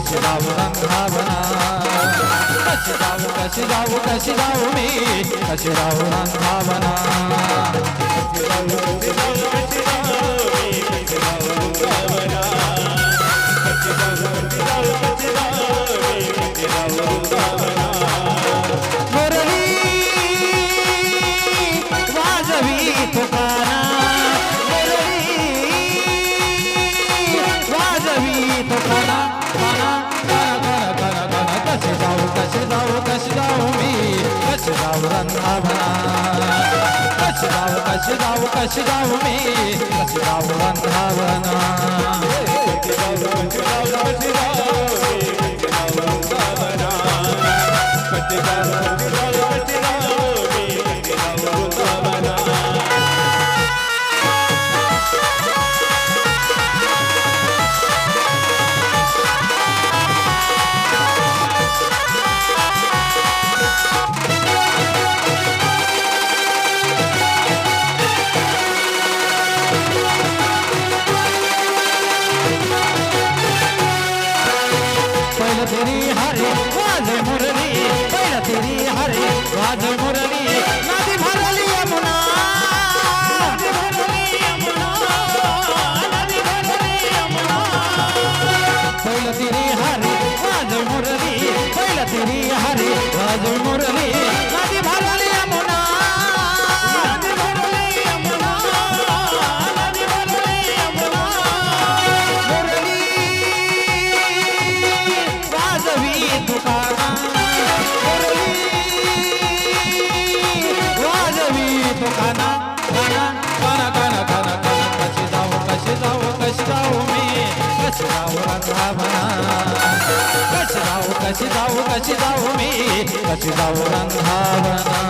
कशी जाऊ रंगावना कशी जाऊ कशी जाऊ कशी जाऊ मी? कशी जाऊ रंधावना? मुरली कशी जाऊ कशी जाऊ मी? कशी जाऊ रंधावना વાજ મુરલી પૈણ તેરી હરે, વાજ મુરલી નાદી ભરલી યમુના નાદી ભરલી યમુના નાદી ભરલી યમુના પૈણ તેરી હરે, વાજ મુરલી પૈણ वाजवी तुकाना काना काना काना काना काना कशी जाऊ कशी जाऊ कशी जाऊ मी कशी जाऊ रंधावना कशी जाऊ कशी जाऊ कशी जाऊ मी कशी जाऊ रंधावना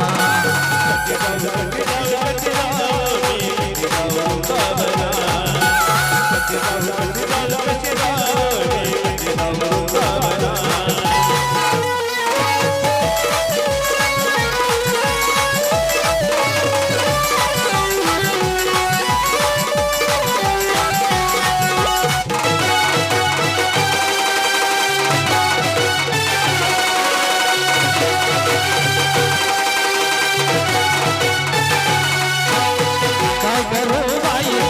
Hayır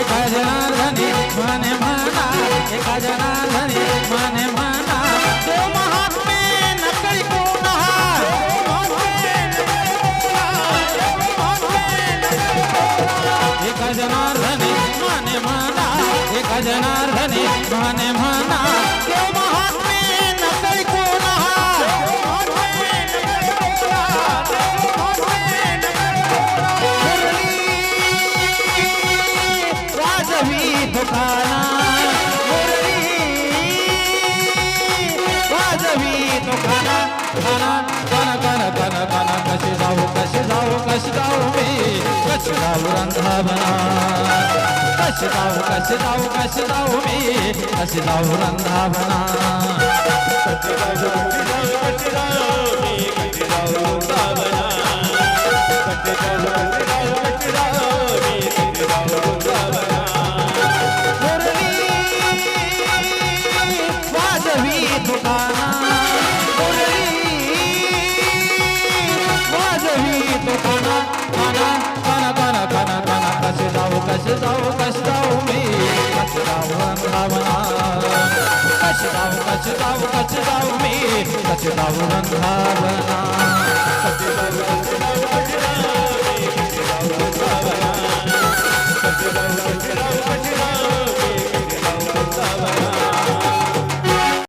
एका जनार्दनी मन माना एका जनार्दनी मन माना। तो महात्मे नकळी कोणा एका जनार्दनी माने माना एका जनार्दनी माने माना। रवी तो खाना खाना काना काना काना काना कसे जाऊ कसे जाऊ कसे जाऊ मी? कसे जाऊ रंधावना कसे जाऊ कसे जाऊ कसे जाऊ मी? कसे जाऊ रंधावना जाऊ? जाऊ